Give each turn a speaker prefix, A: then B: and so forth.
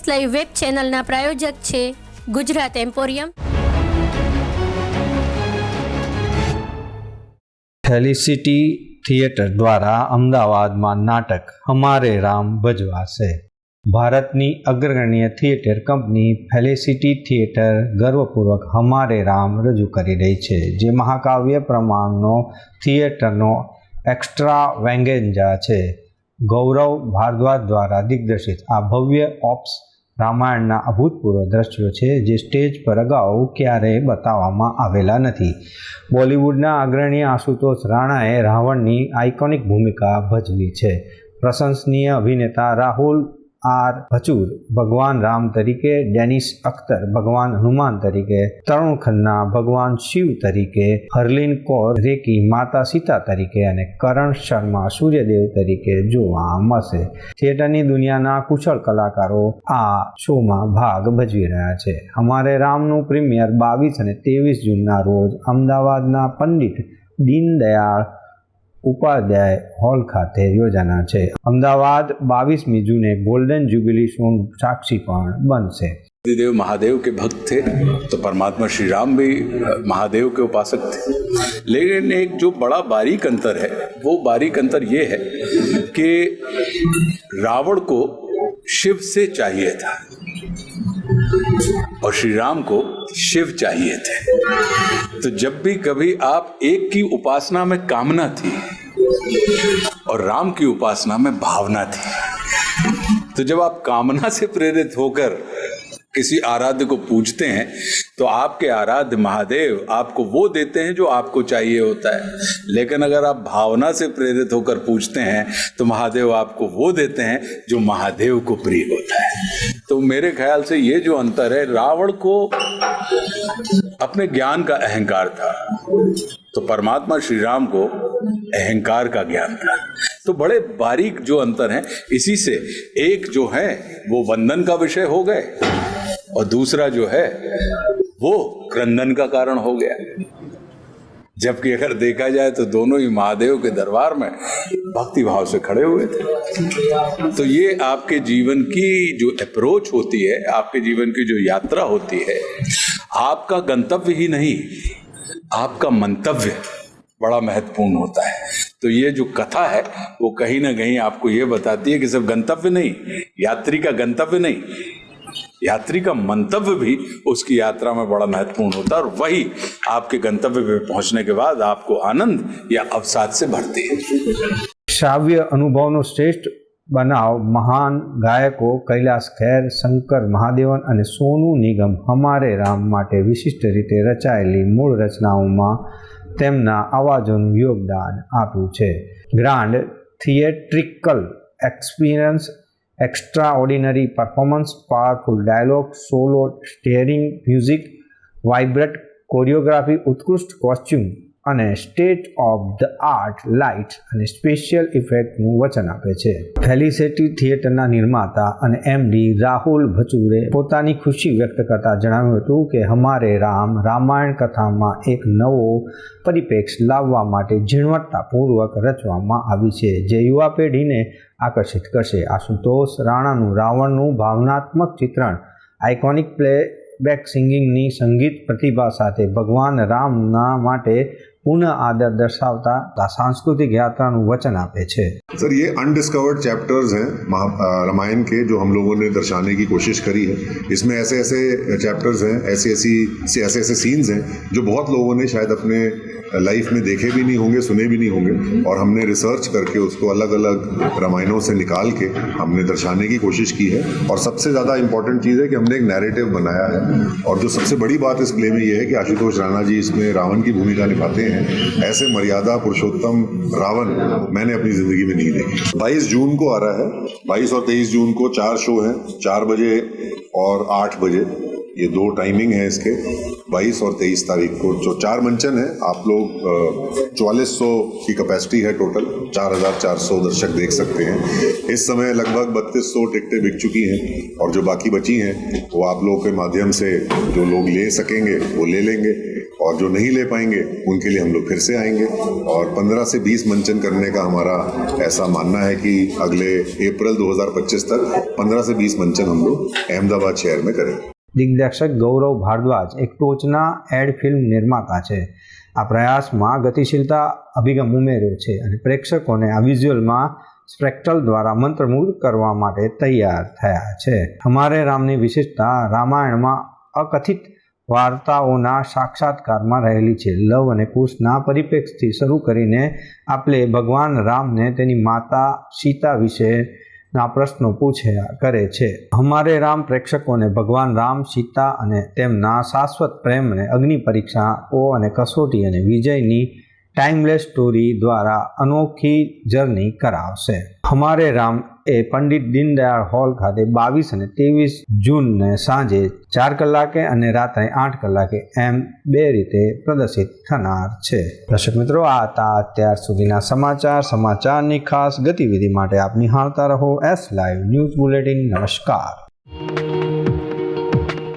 A: S live web ચેનલના પ્રાયોજક છે Gujarat emporium.
B: ફેલિસિટી theatre દ્વારા અમદાવાદમાં નાટક હમારે રામ ભજવાશે. ભારતની અગ્રગણ્ય થિયેટર કંપની ફેલિસિટી થિયેટર ગર્વપૂર્વક હમારે રામ રજૂ કરી રહી છે, જે મહાકાવ્ય પ્રમાણનો થિયેટરનો એક્સ્ટ્રા વેંગેન્જા છે. ગૌરવ ભારદ્વાજ દ્વારા દિગ્દર્શિત આ ભવ્ય ઓપ્સ રામાયણના અભૂતપૂર્વ દ્રશ્યો છે જે સ્ટેજ પર અગાઉ ક્યારેય બતાવવામાં આવેલા નથી. બોલિવૂડના અગ્રણી આશુતોષ રાણાએ રાવણની આઇકોનિક ભૂમિકા ભજવી છે. પ્રશંસનીય અભિનેતા રાહુલ આર ભચૂર ભગવાન રામ તરીકે, ડેનિસ અખ્તર, ભગવાન હનુમાન તરીકે, તરુણ ખન્ના, ભગવાન શિવ તરીકે, હરલીન કૌર, રેકી, માતા સીતા તરીકે અને કરણ શર્મા, સૂર્યદેવ તરીકે જોવા મળશે. થિયેટરની દુનિયાના કુશળ કલાકારો આ શોમાં ભાગ ભજવી રહ્યા છે. અમારે રામનું પ્રીમિયર બાવીસ અને ત્રેવીસ જૂનના રોજ અમદાવાદના પંડિત દીનદયાળ ઉપાધ્યાય હોલ ખાતે યોજાના છે. અમદાવાદ બાવીસમી જૂને ગોલ્ડન જ્યુબિલી સોંગ સાક્ષી પણ બનશે.
C: देव महादेव के भक्त थे तो परमात्मा श्री राम भी महादेव के उपासक थे लेकिन एक जो बड़ा बारीक अंतर है वो बारीक अंतर ये है कि रावण को शिव से चाहिए था और श्री राम को शिव चाहिए थे। तो जब भी कभी आप एक की उपासना में कामना थी और राम की उपासना में भावना थी तो जब आप कामना से प्रेरित होकर किसी आराध्य को पूजते हैं तो आपके आराध्य महादेव आपको वो देते हैं जो आपको चाहिए होता है। लेकिन अगर आप भावना से प्रेरित होकर पूजते हैं तो महादेव आपको वो देते हैं जो महादेव को प्रिय होता है। तो मेरे ख्याल से ये जो अंतर है, रावण को अपने ज्ञान का अहंकार था। तो परमात्मा श्री राम को अहंकार का ज्ञान था। तो बड़े बारीक जो अंतर हैं, इसी से एक जो है, वो वंदन का विषय हो गए, और दूसरा जो है, वो क्रंदन का कारण हो गया। जबकि अगर देखा जाए तो दोनों ही महादेव के दरबार में भक्ति भाव से खड़े हुए थे। तो ये आपके जीवन की जो अप्रोच होती है, आपके जीवन की जो यात्रा होती है, आपका गंतव्य ही नहीं, आपका मंतव्य। बड़ा महत्वपूर्ण होता है। तो ये जो कथा है, वो कहीं ना कहीं आपको ये बताती है कि सिर्फ़ गंतव्य नहीं, यात्री का गंतव्य नहीं, यात्री का मंतव्य भी उसकी यात्रा में बड़ा महत्वपूर्ण होता है और वही आपके गंतव्य पे पहुँचने के बाद आपको आनंद या अवसाद से भरती है।
B: श्राव्य अनुभव नो श्रेष्ठ શ્રેષ્ઠ महान गायकों कैलाश खैर, शंकर महादेवन और सोनू निगम हमारे राम माटे विशिष्ट रीते रचाये मूल रचनाओं में તેમના અવાજોનું યોગદાન આપ્યું છે. Grand theatrical experience extra ordinary performance powerful dialogue solo starring music vibrant choreography ઉત્કૃષ્ટ કોસ્ચ્યુમ અને state of the art light અને સ્પેશિયલ ઇફેક્ટનું વચન આપે છે. ફેલિસિટી થિયેટરના નિર્માતા અને એમડી રાહુલ ભચુરે પોતાની ખુશી વ્યક્ત કરતા જણાવ્યું હતું કે, હમારે રામ રામાયણ કથામાં એક નવો પરિપ્રેક્ષ લાવવા માટે ઝીણવટતાપૂર્વક રચવામાં આવી છે, જે યુવા પેઢીને આકર્ષિત કરશે. આશુતોષ રાણાનું રાવણનું ભાવનાત્મક ચિત્રણ આઇકોનિક પ્લે બેક સિંગિંગની સંગીત પ્રતિભા સાથે ભગવાન રામના માટે પૂર્ણ आदर दर्शाता આ सांस्कृतिक यात्रा वचन आपे छे
D: सर, ये अनडिस्कवर्ड चैप्टर्स हैं रामायण के, जो हम लोगों ने दर्शाने की कोशिश करी है। इसमें ऐसे ऐसे चैप्टर्स हैं ऐसी ऐसी ऐसे ऐसे सीन्स हैं, जो बहुत लोगों ने शायद अपने लाइफ में देखे भी नहीं होंगे, सुने भी नहीं होंगे, और हमने रिसर्च करके उसको अलग अलग रामायणों से निकाल के हमने दर्शाने की कोशिश की है। और सबसे ज़्यादा इंपॉर्टेंट चीज़ है कि हमने एक नैरेटिव बनाया है। और जो सबसे बड़ी बात इस प्ले में यह है कि आशुतोष राणा जी इसमें रावण की भूमिका निभाते हैं। ऐसे मर्यादा पुरुषोत्तम रावण मैंने अपनी ज़िंदगी में नहीं देखी। बाईस जून को आ रहा है। बाईस और तेईस जून को चार शो हैं। चार बजे और आठ बजे। ये दो टाइमिंग है इसके। 22 और 23 तारीख को जो चार मंचन है आप लोग चौवालीस सौ की कैपेसिटी है टोटल 4,400 दर्शक देख सकते हैं। इस समय लगभग बत्तीस सौ टिकटें बिक चुकी हैं और जो बाकी बची हैं वो आप लोगों के माध्यम से जो लोग ले सकेंगे वो ले लेंगे। और जो नहीं ले पाएंगे, उनके लिए हम लोग फिर से आएंगे। और 15 से 20 मंचन करने का हमारा ऐसा मानना है कि अगले अप्रैल 2025 तक 15 से 20 मंचन हम लोग अहमदाबाद शहर में करेंगे।
B: દિગ્દર્શક ગૌરવ ભારદ્વાજ એક ટોચના એડ ફિલ્મ નિર્માતા છે. આ પ્રયાસમાં ગતિશીલતા અભિગમ ઉમેર્યો છે અને પ્રેક્ષકોને આ વિઝ્યુઅલમાં સ્પ્રેક્ટલ દ્વારા મંત્રમુગ્ધ કરવા માટે તૈયાર થયા છે. અમારે રામની વિશેષતા રામાયણમાં અકથિત વાર્તાઓના સાક્ષાત્કારમાં રહેલી છે. લવ અને કુશના પરિપ્રેક્ષથી શરૂ કરીને આપણે ભગવાન રામને તેની માતા સીતા વિશે ના પ્રશ્નો પૂછ્યા કરે છે. હમારે રામ પ્રેક્ષકોને ભગવાન રામ, સીતા અને તેમના શાશ્વત પ્રેમને અગ્નિ પરીક્ષાઓ અને કસોટી અને વિજયની ટાઈમલેસ સ્ટોરી દ્વારા અનોખી જર્ની કરાવશે. હમારે રામ એ પંડિત દીનદયાળ હોલ ખાતે બાવીસ અને ત્રેવીસ જૂનને સાંજે ચાર કલાકે અને રાત્રે આઠ કલાકે એમ બે રીતે પ્રદર્શિત થનાર છે. દર્શક મિત્રો, આ હતા અત્યાર સુધીના સમાચાર. સમાચારની ખાસ ગતિવિધિ માટે આપ નિહાળતા રહો. S live news bulletin. નમસ્કાર.